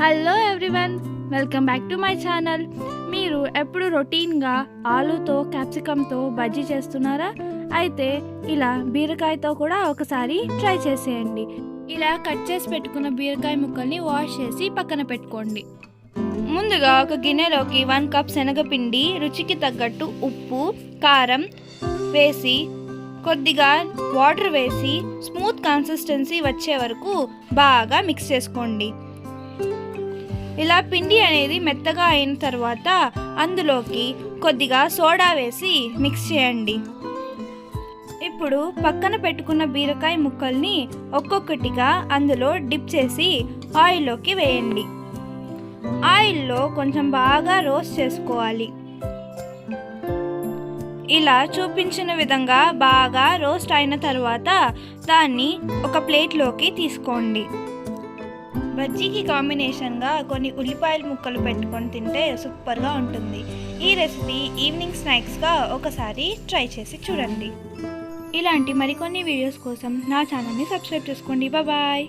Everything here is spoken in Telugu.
Hello everyone welcome back to my channel మీరు ఎప్పుడు రొటీన్గా ఆలుతో క్యాప్సికమ్తో బజ్జీ చేస్తున్నారా? అయితే ఇలా బీరకాయతో కూడా ఒకసారి ట్రై చేసేయండి. ఇలా కట్ చేసి పెట్టుకున్న బీరకాయ ముక్కల్ని వాష్ చేసి పక్కన పెట్టుకోండి. ముందుగా ఒక గిన్నెలోకి వన్ కప్ శనగపిండి రుచికి తగ్గట్టు ఉప్పు కారం వేసి కొద్దిగా వాటర్ వేసి స్మూత్ కన్సిస్టెన్సీ వచ్చే వరకు బాగా మిక్స్ చేసుకోండి. ఇలా పిండి అనేది మెత్తగా అయిన తర్వాత అందులోకి కొద్దిగా సోడా వేసి మిక్స్ చేయండి. ఇప్పుడు పక్కన పెట్టుకున్న బీరకాయ ముక్కల్ని ఒక్కొక్కటిగా అందులో డిప్ చేసి ఆయిల్లోకి వేయండి. ఆయిల్లో కొంచెం బాగా రోస్ట్ చేసుకోవాలి. ఇలా చూపించిన విధంగా బాగా రోస్ట్ అయిన తర్వాత దాన్ని ఒక ప్లేట్లోకి తీసుకోండి. బజ్జీకి కాంబినేషన్గా కొన్ని ఉల్లిపాయల ముక్కలు పెట్టుకొని తింటే సూపర్గా ఉంటుంది. ఈ రెసిపీ ఈవినింగ్ స్నాక్స్గా ఒకసారి ట్రై చేసి చూడండి. ఇలాంటి మరికొన్ని వీడియోస్ కోసం నా ఛానల్ని సబ్స్క్రైబ్ చేసుకోండి. బాయ్